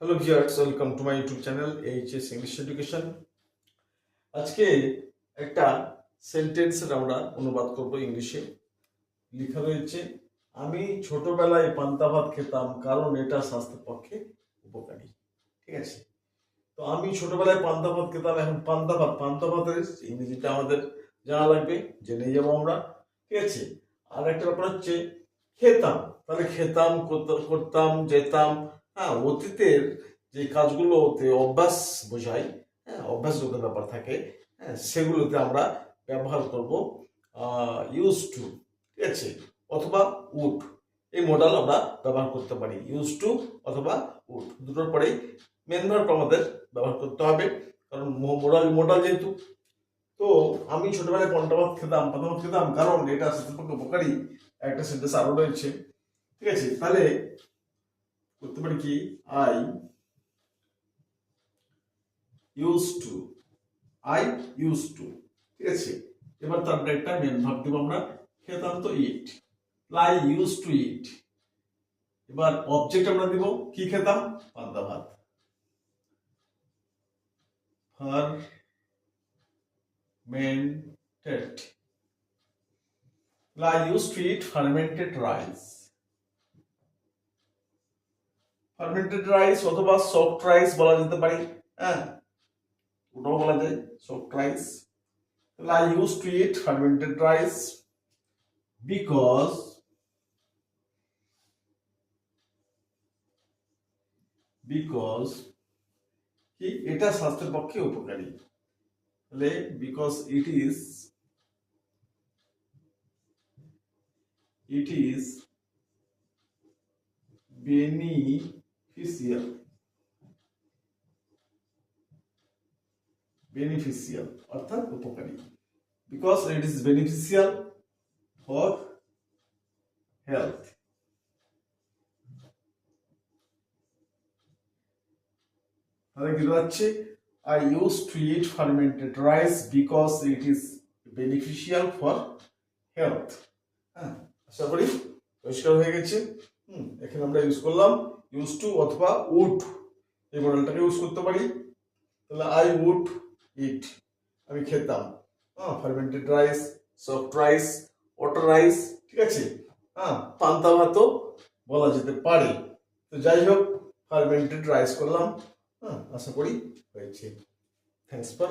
Hello viewers welcome to my YouTube channel HS English education আজকে একটা সেন্টেন্সের আমরা অনুবাদ করব ইংলিশে। লেখা রয়েছে, আমি ছোটবেলায় পান্তা ভাত খেতাম কারণ এটা স্বাস্থ্যের পক্ষে উপকারী। ঠিক আছে? তো আমি ছোটবেলায় পান্তা ভাত খেতাম, এখন পান্তা ভাত, পান্তা ভাতের ইংরেজিটা আমাদের জানা লাগবে, জেনে যাব আমরা। ঠিক আছে? আর একটা ব্যাপার হচ্ছে, খেতাম। তাহলে খেতাম, করত- করতাম, যেতাম হ্যাঁ অতীতের যে কাজগুলোতে অভ্যাস বোঝায় হ্যাঁ অভ্যাসগত ব্যাপার থাকে হ্যাঁ সেগুলোতে আমরা ব্যবহার করব ইউজ টু ঠিক আছে? অথবা উড এই মডেল আমরা ব্যবহার করতে পারি ইউজ টু অথবা উড দুটোর পরেই মেন ভার্ব আমাদের ব্যবহার করতে হবে, কারণ মোডাল মোডাল যেহেতু, তো আমি ছোটবেলায় পন্টা ভাত খেতাম পান্তা ভাত খেতাম, কারণ এটা স্বাস্থ্যের পক্ষে উপকারী, একটা সেন্টেন্স আরও রয়েছে, ঠিক আছে? তাহলে করতে পারি কি? I use to I use to ঠিক আছে? এবার তার একটা মেন ভাব দিব আমরা। খেতাম তো eat I use to eat এবার অবজেক্ট আমরা দিব কি খেতাম? পান্তা ভাত। Fermented. I used to eat fermented rice. Fermented rice অথবা সফট রাইস বলা যেতে পারে হ্যাঁ? ওটাও বলা যায় সফট রাইস তাহলে I use to eat fermented rice because because কি? এটা স্বাস্থ্যের পক্ষে উপকারী। তাহলে because it is it is beneficial beneficial অর্থাৎ উপকারী because it is beneficial for health তাহলে কি দাঁড়াচ্ছে I used to eat fermented rice because it is beneficial for health হ্যাঁ আশা করি পরিষ্কার হয়ে গেছে হুম এখানে আমরা ইউজ করলাম ইউজ টু অথবা উড এই মডেলটাকে ইউজ করতে পারি। তাহলে আই উড ইট আমি খেতাম। হ্যাঁ fermented rice soft rice water rice ঠিক আছে? হ্যাঁ পান্তা ভাতও বলা যেতে পারে। তো যাই হোক ফার্মেন্টেড রাইস করলাম। হ্যাঁ আশা করি হয়েছে। Thanks for